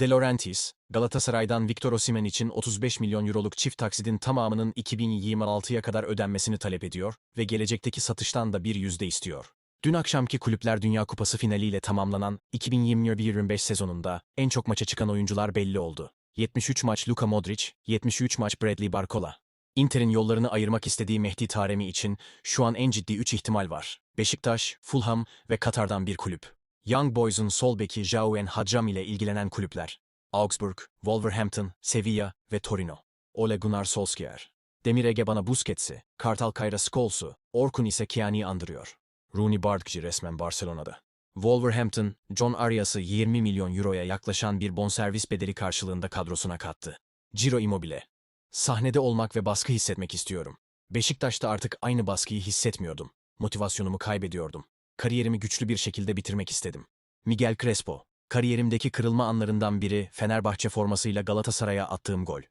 De Laurentiis, Galatasaray'dan Victor Osimhen için 35 milyon euroluk çift taksidin tamamının 2026'ya kadar ödenmesini talep ediyor ve gelecekteki satıştan da bir yüzde istiyor. Dün akşamki Kulüpler Dünya Kupası finaliyle tamamlanan 2021-25 sezonunda en çok maça çıkan oyuncular belli oldu. 73 maç Luka Modric, 73 maç Bradley Barcola. Inter'in yollarını ayırmak istediği Mehdi Taremi için şu an en ciddi 3 ihtimal var. Beşiktaş, Fulham ve Katar'dan bir kulüp. Young Boys'un sol beki Jauen Hacam ile ilgilenen kulüpler. Augsburg, Wolverhampton, Sevilla ve Torino. Ole Gunnar Solskjaer. Demir Ege bana Busquets'i, Kartal Kayra Scholes'u, Orkun ise Kiani'yi andırıyor. Rooney Bartkci resmen Barcelona'da. Wolverhampton, John Arias'ı 20 milyon euroya yaklaşan bir bonservis bedeli karşılığında kadrosuna kattı. Ciro Immobile. Sahnede olmak ve baskı hissetmek istiyorum. Beşiktaş'ta artık aynı baskıyı hissetmiyordum. Motivasyonumu kaybediyordum. Kariyerimi güçlü bir şekilde bitirmek istedim. Miguel Crespo. Kariyerimdeki kırılma anlarından biri Fenerbahçe formasıyla Galatasaray'a attığım gol.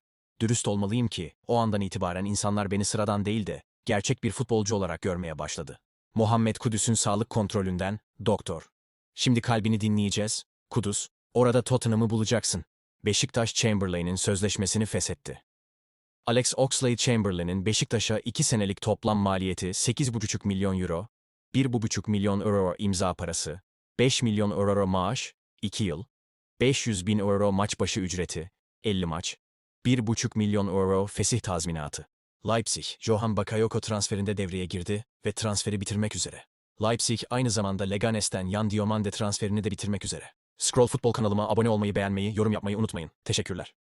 Dürüst olmalıyım ki o andan itibaren insanlar beni sıradan değil de gerçek bir futbolcu olarak görmeye başladı. Muhammed Kudüs'ün sağlık kontrolünden doktor. Şimdi kalbini dinleyeceğiz. Kudüs, orada Tottenham'ı bulacaksın. Beşiktaş Chamberlain'in sözleşmesini feshetti. Alex Oxlade-Chamberlain'in Beşiktaş'a 2 senelik toplam maliyeti 8,5 milyon euro, 1,5 milyon euro imza parası, 5 milyon euro maaş, 2 yıl, 500 bin euro maç başı ücreti, 50 maç, 1,5 milyon euro fesih tazminatı. Leipzig, Johan Bakayoko transferinde devreye girdi ve transferi bitirmek üzere. Leipzig aynı zamanda Leganes'ten Yan Diomande transferini de bitirmek üzere. Scroll Futbol kanalıma abone olmayı, beğenmeyi, yorum yapmayı unutmayın. Teşekkürler.